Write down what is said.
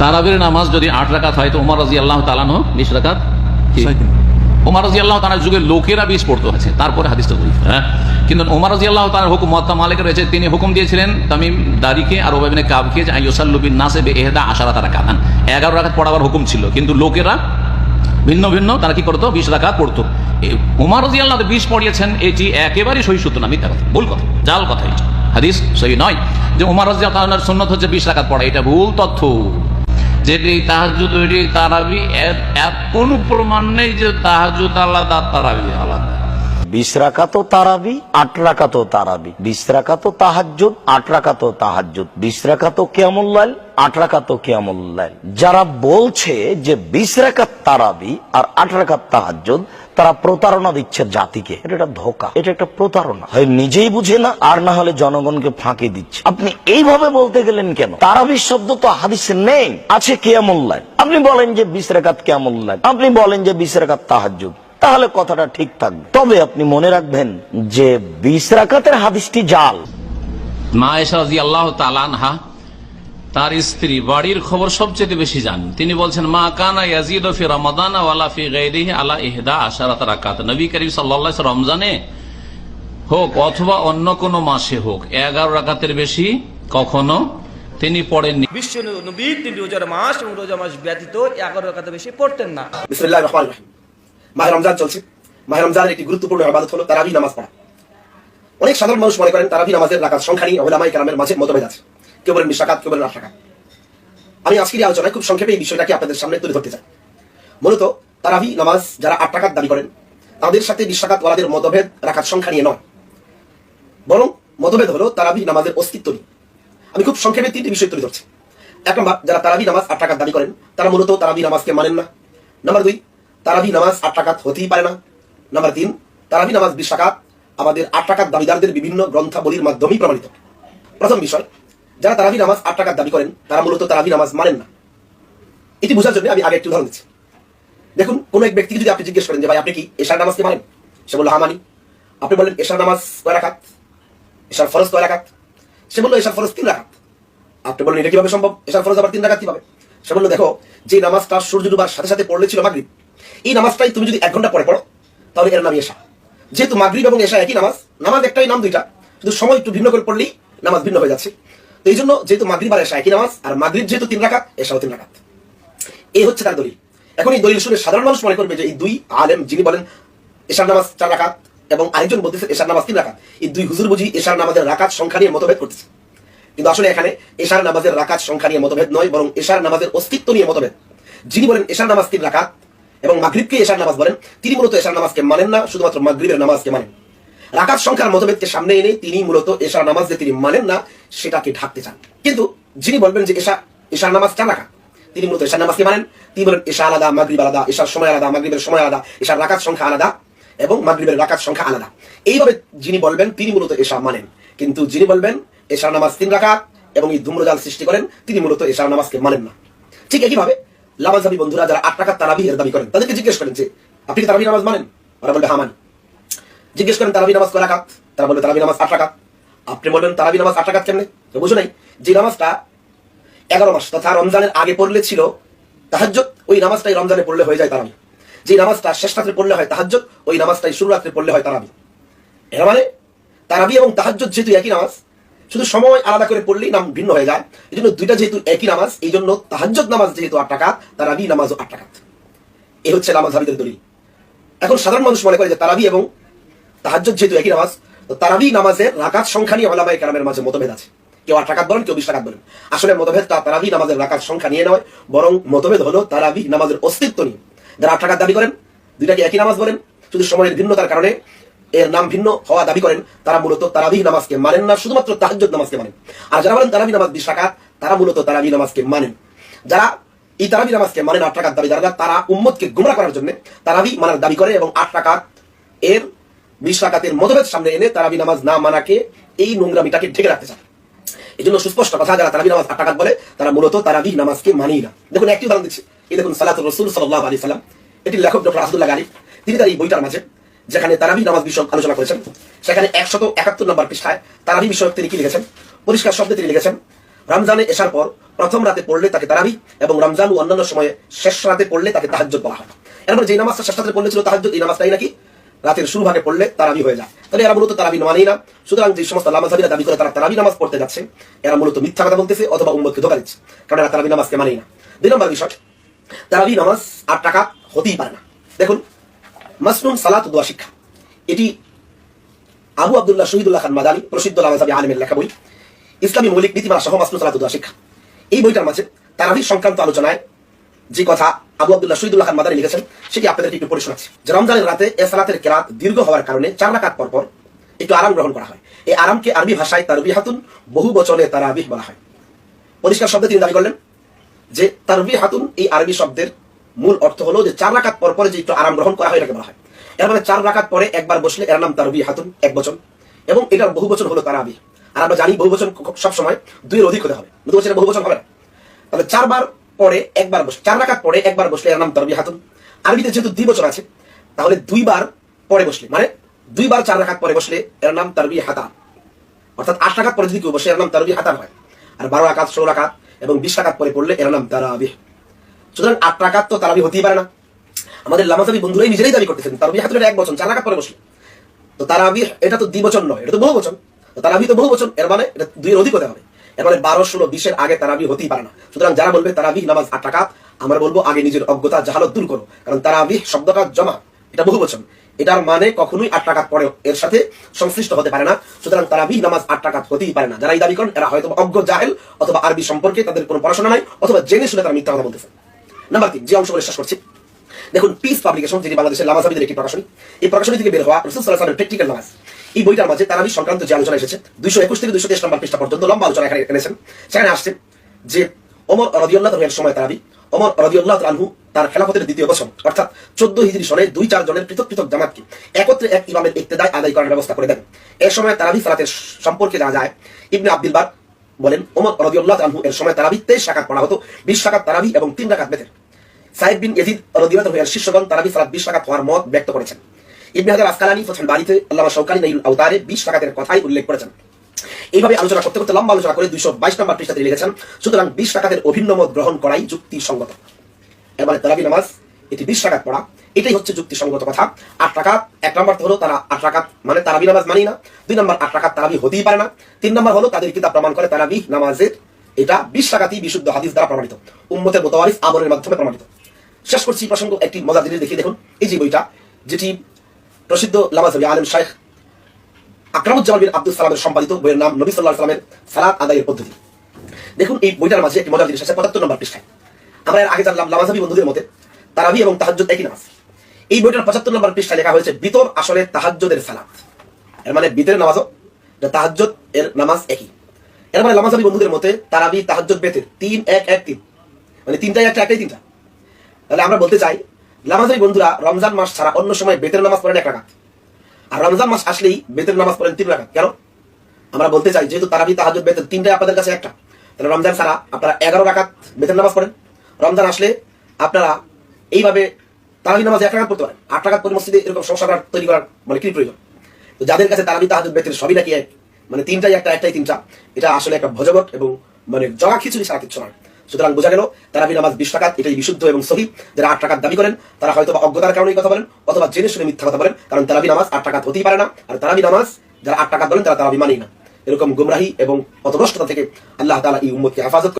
তারাবির নামাজ যদি আট রাকাত হয় তো উমর রাজি আল্লাহ তালানো বিশ দিন। উমর রাজি আল্লাহ তালার যুগে লোকেরা বিশ পড়তে আছে তারপরে হাদিসটা জয়ীফ হ্যাঁ? কিন্তু উমর রাজি আল্লাহ তালার হুকুম মত্তা মালিক রয়েছে তিনি হুকুম দিয়েছিলেন তামিম দারিকে আর ওবাবিনে কাবকে যে আইসাল্লুবিন নাসে এহদা আশারা তারা কাতান এগারো রাকাত পড়াবার হুকুম ছিল কিন্তু লোকেরা ভিন্ন ভিন্ন তারা কি করতো? বিশ রাকাত পড়তো। উমর রাজি আল্লাহ বিশ পড়িয়েছেন এটি একেবারেই সহি সূত্র না মিথ্যা কথা ভুল কথা জাল কথা এটি। হাদিস সহি নয় যে উমার রাজি আল্লাহর সুন্নত হচ্ছে বিশ রাকাত পড়া এটা ভুল তথ্য। যেটি তাহাজুদ ওইটি তারাবি এর কোনো প্রমাণ নেই যে তাহাজুদ আলাদা তারাবি আলাদা। বিশ রাকাতও তারাবি, আট রাকাতও তারাবি। বিশ রাকাতও তাহাজ্জুদ, আট রাকাতও তাহাজ্জুদ। বিশ রাকাতও কেমন আট রাকাতও কেমন যারা বলছে যে বিশ রাকাত তারাবি আর আট রাকাত তাহাজ্জুদ, তারা প্রতারণা দিচ্ছে জাতিকে। এটা একটা ধোকা, এটা একটা প্রতারণা। হয় নিজেই বুঝে না, আর না হলে জনগণকে ফাঁকি দিচ্ছে। আপনি এইভাবে বলতে গেলেন কেন? তারাবির শব্দ তো হাদিসে নেই, আছে কেমন লাইল। আপনি বলেন যে বিশ রাকাত কেমন লাইল। আপনি বলেন যে বিশ রাকাত তাহাজ্জুদ। তাহলে কথাটা ঠিক থাকবে। তবে আপনি মনে রাখবেন যে বিশ রাকাতের হাদিসটি জাল। মা তার স্ত্রী বাড়ির খবর সবচেয়ে বেশি জানেন তিনি বলছেন মা কানা ইয়াজিদ ফি রমাদান ওয়ালা ফি গাইরিহি আলা ইহদা আশারাত রাকাত। নবী করিম সাল্লাল্লাহু আলাইহি রমজানে হোক অথবা অন্য কোন মাসে হোক এগারো রাকাতের বেশি কখনো তিনি পড়েননি। বিশ্ব নবী তিনি রোজার মাস এবং রোজা মাস ব্যতীত এগারো রাকাতে বেশি পড়তেন না। রহিম। মাহে রমজান চলছে। মাহে রমজানের একটি গুরুত্বপূর্ণ আবাদত হলো তারাবি নামাজ পড়া। অনেক সাধারণ মানুষ মনে করেন তারাবি নামাজের রাকাত সংখ্যা নিয়ে ওলামাই কালামের মাঝে মতভেদ আছে। কেউ বলেন বিশাকাত কেউ বলেন আট আমি আজকের আলোচনায় খুব সংক্ষেপে এই বিষয়টাকে আপনাদের সামনে তুলে ধরতে চাই। মূলত তারাবি নামাজ যারা আট রাকাত দাবি করেন, তাদের সাথে বিশাকাত ওয়ালাদের মতভেদ রাখার সংখ্যা নিয়ে নয়। বরং মতভেদ হলো তারাবি নামাজের অস্তিত্ব নিয়ে। আমি খুব সংক্ষেপে তিনটি বিষয় তুলে ধরছি। এক নম্বর, যারা তারাবি নামাজ আট টাকাত দাবি করেন, তারা মূলত তারাবি নামাজকে মানেন না। নাম্বার দুই তারাবি নামাজ আট টাকাত হতেই পারে না। নাম্বার তিন, তারাবি নামাজ বিশ টাকাত আমাদের আট টাকাত দাবিদারদের বিভিন্ন গ্রন্থাবলীর মাধ্যমেই প্রমাণিত। প্রথম বিষয়, যারা তারাবি নামাজ আট টাকাত দাবি করেন, তারা মূলত তারাবি নামাজ মানেন না। এটি বোঝার জন্য আমি আগে একটু উদাহরণ দিচ্ছি। দেখুন, কোন এক ব্যক্তিকে যদি আপনি জিজ্ঞেস করেন যে, ভাই, আপনি কি এশার নামাজকে মানেন? সে বলল হা মানি। আপনি বললেন, এশার নামাজ কয় রাখাত এশার ফরজ কয় রাখাত সে বলল, এশার ফরজ তিন রাখাত আপনি বললেন, এটা কীভাবে সম্ভব? এশার ফরজ আবার তিন রাখাত কীভাবে? সে বলল, দেখো, যে নামাজটা সূর্য ডুবার সাথে সাথে পড়লে ছিল মাগরিব এই নামাজটাই তুমি যদি এক ঘণ্টা পরে পড়ো, তাহলে এর নাম এশা। যেহেতু মাগরিব এবং এশা একই নামাজ নামাজ একটাই নাম দুইটা শুধু সময় একটু ভিন্ন করে পড়লেই নামাজ ভিন্ন হয়ে যাচ্ছে। তো এই জন্য যেহেতু মাগরিব আর এশা একই নামাজ, আর মাগরিব যেহেতু তিন রাখাত এশাও তিন রাখাত এই হচ্ছে তার দলিল। এখন এই দলিল শুনে সাধারণ মানুষ মনে করবে যে এই দুই আলেম যিনি বলেন, এশার নামাজ চার রাখাত এবং আরেকজন বলতেছে এশার নামাজ তিন রাখাত এই দুই হুজুর বুঝি এশার নামাজের রাকাত সংখ্যা নিয়ে মতভেদ করতেছে। কিন্তু আসলে এখানে এশার নামাজের রাকাত সংখ্যা নিয়ে মতভেদ নয়, বরং এশার নামাজের অস্তিত্ব নিয়ে মতভেদ। যিনি বলেন এশার নামাজ তিন রাকাত এবং মাগরিবকে এশার নামাজ বলেন, তিনি মূলত এশার নামাজকে মানেন না, শুধুমাত্র মাগরিবের নামাজকে মানেন। রাকাত সংখ্যার মতভেদকে সামনে এনে তিনি মূলত এশার নামাজ যে তিনি মানেন না, সেটাকে ঢাকতে চান। কিন্তু যিনি বলবেন যে এশা এশার নামাজ চার রাকাত, তিনি মূলত এশার নামাজকে মানেন। তিনি বলেন, এশা আলাদা, মাগরিব আলাদা, এশার সময় আলাদা, মাগরিবের সময় আলাদা, এশার রাকাত সংখ্যা আলাদা এবং মাগরিবের রাকাত সংখ্যা আলাদা। এইভাবে যিনি বলবেন, তিনি মূলত এশা মানেন। কিন্তু যিনি বলবেন, এশার নামাজ তিন রাকাত এবং এই ধূম্রজাল সৃষ্টি করেন, তিনি মূলত এশার নামাজকে মানেন না। ঠিক একইভাবে লামাজাবি বন্ধুরা যারা আট টাকার তারাবি এর দাবি করেন, তাদেরকে জিজ্ঞেস করেন যে, আপনি কি তারাবি নামাজ মানেন? ওরা বলবে হ্যাঁ জিজ্ঞেস করেন, তারাবি নামাজ কয় রাকাত? তারা বলবে, তারাবি নামাজ আট রাকাত। আপনি বলবেন, তারাবি নামাজ আট রাকাত কেমনে? তো বুঝো নাই, যে নামাজটা এগারো মাস তথা রমজানের আগে পড়লে ছিল তাহাজ্জত ওই নামাজটাই রমজানে পড়লে হয়ে যায় তারাবি। যে নামাজটা শেষ রাত্রে পড়লে হয় তাহাজ্জত ওই নামাজটাই শুরু রাত্রে পড়লে হয় তারাবি। এর মানে তারাবি এবং তাহাজ্জত যেহেতু একই নামাজ শুধু সময় আলাদা করে পড়লেই নাম ভিন্ন হয়ে যায়। এই জন্য দুইটা যেহেতু একই নামাজ এই জন্য তাহাজ্জত নামাজ যেহেতু আট টাকা তারাবি নামাজও আট টাকা এই হচ্ছে নামাজ হাবিদের দলিল। এখন সাধারণ মানুষ মনে করে যে তারাবি এবং তাহাজ্জত যেহেতু একই নামাজ, তো তারাবি নামাজের রাকাত সংখ্যা নিয়ে ওলামাই কালামের মাঝে মতভেদ আছে। কেউ আট টাকাত বলেন, কেউ বিশ টাকাত বলেন। আসলে মতভেদটা তারাবি নামাজের রাকাত সংখ্যা নিয়ে নয়, বরং মতভেদ হলো তারাবি নামাজের অস্তিত্ব নিয়ে। যারা আট টাকাত দাবি করেন, দুইটাকে একই নামাজ বলেন, শুধু সময়ের ভিন্নতার কারণে এর নাম ভিন্ন হওয়া দাবি করেন, তারা মূলত তারাবি নামাজকে মানেন না, শুধুমাত্র তাহাজ্জুদ নামাজকে মানেন। আর যারা বলেন তারাবি নামাজ বিশ টাকাত তারা মূলত তারাবি নামাজকে মানেন। যারা এই তারাবি নামাজকে মানেন আট টাকার দাবি, যারা তারা উম্মতকে গুমরা করার জন্য তারাবি মানার দাবি করে এবং আট টাকাত এর বিশ টাকাতের মতভেদ সামনে এনে তারাবি নামাজ না মানাকে এই নোংরামিটাকে ঢেকে রাখতে চায়। এই জন্য সুস্পষ্ট কথা, যারা তারাবি নামাজ আট টাকাত বলে, তারা মূলত তারাবি নামাজকে মানেই না। দেখুন, একটি উদাহরণ দিচ্ছি। এই দেখুন সালাত রসুল সাল্লাহ আলী সাল্লাম এটি লেখক ডক্টর আসাদুল্লাহ গালিব তিনি তার এই বইটার মাঝে যেখানে তারাবি নামাজ বিষয়ক আলোচনা করেছেন, সেখানে একশত একাত্তর নম্বর পৃষ্ঠায় তারাবি বিষয়ক তিনি কি লিখেছেন? পরিষ্কার শব্দে তিনি লিখেছেন, রমজানে এসার পর প্রথম রাতে পড়লে তাকে তারাবি এবং রমজান ও অন্যান্য সময়ে শেষ রাতে পড়লে তাকে তাহাজ্জুদ বলা হয়। এরপর যে নামাজটা শেষ রাতে পড়লে ছিল তাহাজ্জুদ, এই নামাজটাই নাকি রাতের শুরু ভাগে পড়লে তারাবি হয়ে যায়। তাহলে এরা মূলত তারাবি মানেই না। সুতরাং যে সমস্ত লামাজাবিরা দাবি করে তারা তারাবি নামাজ পড়তে যাচ্ছে, এরা মূলত মিথ্যা কথা বলতেছে অথবা উম্মতকে ধোকা দিচ্ছে, কারণ এরা তারাবি নামাজকে মানেই না। দুই নম্বর বিষয়, তারাবি নামাজ আর টাকা হতেই পারে না। দেখুন মাসনুন সালাত দোয়া শিক্ষা। এটি আবু আব্দুল্লাহ শহীদুল্লাহ খান মাদানী, প্রসিদ্ধ লামাজাবি আলমের লেখা বই। ইসলামী মৌলিক নীতিমালা সহ মাসনুন সালাত দোয়া শিক্ষা। এই বইটার মাঝে তারাবি সংক্রান্ত আলোচনায় যে কথা আবু আব্দুল্লাহ শহীদুল্লাহ খান মাদানী লিখেছেন, সেটি আপনাদেরকে একটু পড়ে শোনাচ্ছি। যে রমজানের রাতে এ সালাতের কেরাত দীর্ঘ হওয়ার কারণে চার রাকাত পর পর একটু আরাম গ্রহণ করা হয়। এই আরামকে আরবি ভাষায় তারবি হাতুন বহু বচনে তারাবিহ বলা হয়। পরিষ্কার শব্দে তিনি দাবি করলেন যে তারবি হাতুন এই আরবি শব্দের মূল অর্থ হলো যে চার রাকাত পর পরে যে একটু আরাম গ্রহণ করা হয় এটাকে বলা হয়। এর মানে চার রাকাত পরে একবার বসলে এর নাম তারবি হাতুন, এক বচন। এবং এটার বহু বচন হলো তারাবি। আর আমরা জানি বহু বচন সব সময় দুইয়ের অধিক হতে হবে। দুই বছরের বহু বচন হবে না। তাহলে চারবার পরে একবার বসে চার রাকাত পরে একবার বসলে এর নাম তারবি হাতুন। আরবিতে যেহেতু দুই বছর আছে, তাহলে দুইবার পরে বসলে মানে দুইবার চার রাকাত পরে বসলে এর নাম তারবি হাতা অর্থাৎ আট রাকাত পরে যদি কেউ বসে, এর নাম তারবি হাতার হয়। আর বারো রাকাত, ষোলো রাকাত এবং বিশ রাকাত পরে পড়লে এর নাম তারাবি। সুতরাং আট রাকাত তো তারাবি হতেই পারে না। আমাদের লামাজাবি বন্ধুরাই নিজেরাই দাবি করতেছেন তারাবি হাতুন এক বছর চার রাকাত পরে বসলে তো তারাবি এটা তো দ্বিবচন নয়, এটা তো বহু বচন। তো তারাবি তো বহু বচন, এর মানে এটা দুইয়ের অধিক হতে হবে। এর মানে বারো, ষোলো, বিশের আগে তারাবি হতেই পারে না। সুতরাং যারা বলবে তারাবি নামাজ, আট টাকাত আমরা বলব আগে নিজের অজ্ঞতা, জাহালত দূর করো। কারণ তারাবি শব্দটা জমা, এটা বহু বচন। এটার মানে কখনোই আট টাকাত পরে এর সাথে সংশ্লিষ্ট হতে পারে না। সুতরাং তারাবি নামাজ, আট টাকাত হতেই পারে না। যারা এই দাবি করেন, এরা হয়তো অজ্ঞ, জাহেল অথবা আরবি সম্পর্কে তাদের কোনো পড়াশোনা নাই, অথবা জেনে শুনে তারা মিথ্যা কথা বলতেছে নাম্বার তিন যে অংশগুলো শেষ করছি দেখুন পিস পাবলিকেশন যেটি বাংলাদেশের লামাজাবিদের একটি প্রকাশনী, এই প্রকাশনী থেকে বের হওয়া রসুল সাল্লাহ প্র্যাকটিক্যাল নামাজ। এই বইটার মাঝে তারাবি সংক্রান্ত যে আলোচনা এসেছে, দুইশো একুশ থেকে দুইশো তেইশ নম্বর পৃষ্ঠা পর্যন্ত লম্বা আলোচনা এখানে এনেছেন। সেখানে আসছে যে অমর রদিউল্লাহ এর সময় তারাবি অমর রদিউল্লাহ আনহু তার খেলাফতের দ্বিতীয় বছর, অর্থাৎ চোদ্দ হিজরি সনে দুই চার জনের পৃথক পৃথক জামাতকে একত্রে এক ইমামের ইত্তেদায় আদায় করার ব্যবস্থা করে দেন। এর সময় তারাবি সালাতের সম্পর্কে জানা যায়, ইবনে আব্দুল বার বলেন, ওমর রদিউল্লাহ আনহু এর সময় তারাবি তেইশ পড়া হতো, বিশ শাখাত তারাবি এবং তিন রাকাত বেতের। সাহেব বিন ইয়াজিদ রাদিয়াল্লাহু আনহু এর শিষ্যগণ তারাবি সালাত 20 রাকাত হওয়ার মত ব্যক্ত করেছেন। ইবনে হাজার আসকালানি বারিতে আল্লামা শাওকানি নাইল আওতারে 20 রাকাতের কথাই উল্লেখ করেছেন। এইভাবে আলোচনা করতে করতে লম্বা আলোচনা করে 222 নম্বর পৃষ্ঠাতে লিখেছেন, সুতরাং 20 রাকাতের অভিন্ন মত গ্রহণ করাই যুক্তিসঙ্গত। এর তারাবি নামাজ এটি 20 রাকাত পড়া। এটাই হচ্ছে যুক্তিসঙ্গত কথা। আট রাকাত, এক নম্বর হলো তারা আট রাকাত মানে তারাবি নামাজ মানি না। দুই নম্বর, আট রাকাত তারাবি হতেই পারে না। তিন নম্বর হলো তাদের কিতাব প্রমাণ করে তারাবি নামাজের এটা বিশ রাকাতই বিশুদ্ধ হাদিস দ্বারা প্রমাণিত। উম্মতের মোতাওয়ারিস আবরের মাধ্যমে প্রমাণিত। শেষ করছি প্রসঙ্গ একটি মজা জিনিস দেখিয়ে দেখুন। এই যে বইটা, যেটি প্রসিদ্ধ লামাজবি আলম শাইখ আকরামুজ্জামান বিন আব্দুল সালামের সম্পাদিত বইয়ের নাম নবী সাল্লাহ সালামের সালাত আদায়ের পদ্ধতি। দেখুন এই বইটার মাঝে একটি মজার জিনিস আছে, পঁচাত্তর নম্বর পৃষ্ঠায়। আমরা এর আগে জানলাম লামাজাবি বন্ধুদের মতে তারাবি এবং তাহাজ্জুদ একই নামাজ। এই বইটার পঁচাত্তর নম্বর পৃষ্ঠায় লেখা হয়েছে, বিতর আসলে তাহাজ্জুদের সালাত। এর মানে বিতের নামাজও তাহাজ্জুদ এর নামাজ একই। এর মানে বন্ধুদের মতে, তারাবি বেতের তিন, এক এক, তিন। মানে তিনটাই একটা, একটাই তিনটা। তাহলে আমরা বলতে চাই বন্ধুরা রমজান মাস ছাড়া অন্য সময় বেতের নামাজ পড়েন এক রাকাত। আর রমজান মাস আসলেই বেতের নামাজ পড়েন তিন রাকাত। কেন? আমরা বলতে চাই, যেহেতু তারাবি তাহাজুদ বেতের তিনটাই আপনাদের কাছে একটা, তাহলে রমজান ছাড়া আপনারা এগারো রাকাত বেতের নামাজ পড়েন। রমজান আসলে আপনারা এইভাবে তারাবি নামাজ এক রাকাত পড়তে পারেন। আট রাকাত পরে মসজিদে এরকম সংসার তৈরি করার মানে কি প্রয়োজন? তো যাদের কাছে তারাবি, তাহাজুদ, বেতের সবই নাকি এক মানে তিনটাই একটা, একটাই তিনটা, এটা আসলে একটা ভজগট এবং মানে জগা খিচুড়ি ছাড়া কিচ্ছু নয়। সুতরাং বোঝা গেল, তারাবি নামাজ বিশ টাকাত এটাই বিশুদ্ধ এবং সহি। যারা আট টাকার দাবি করেন, তারা হয়তো অজ্ঞতার কারণে কথা বলেন, অথবা জেনে শুনে মিথ্যা কথা বলেন, কারণ তারাবি নামাজ আট টাকাত হতেই পারে না। আর তারাবি নামাজ, যারা আট টাকা বলেন, তারা তারাবি মানেই না। এরকম গুমরাহি এবং অতনষ্টতা থেকে আল্লাহ তালা এই উম্মতকে হেফাজত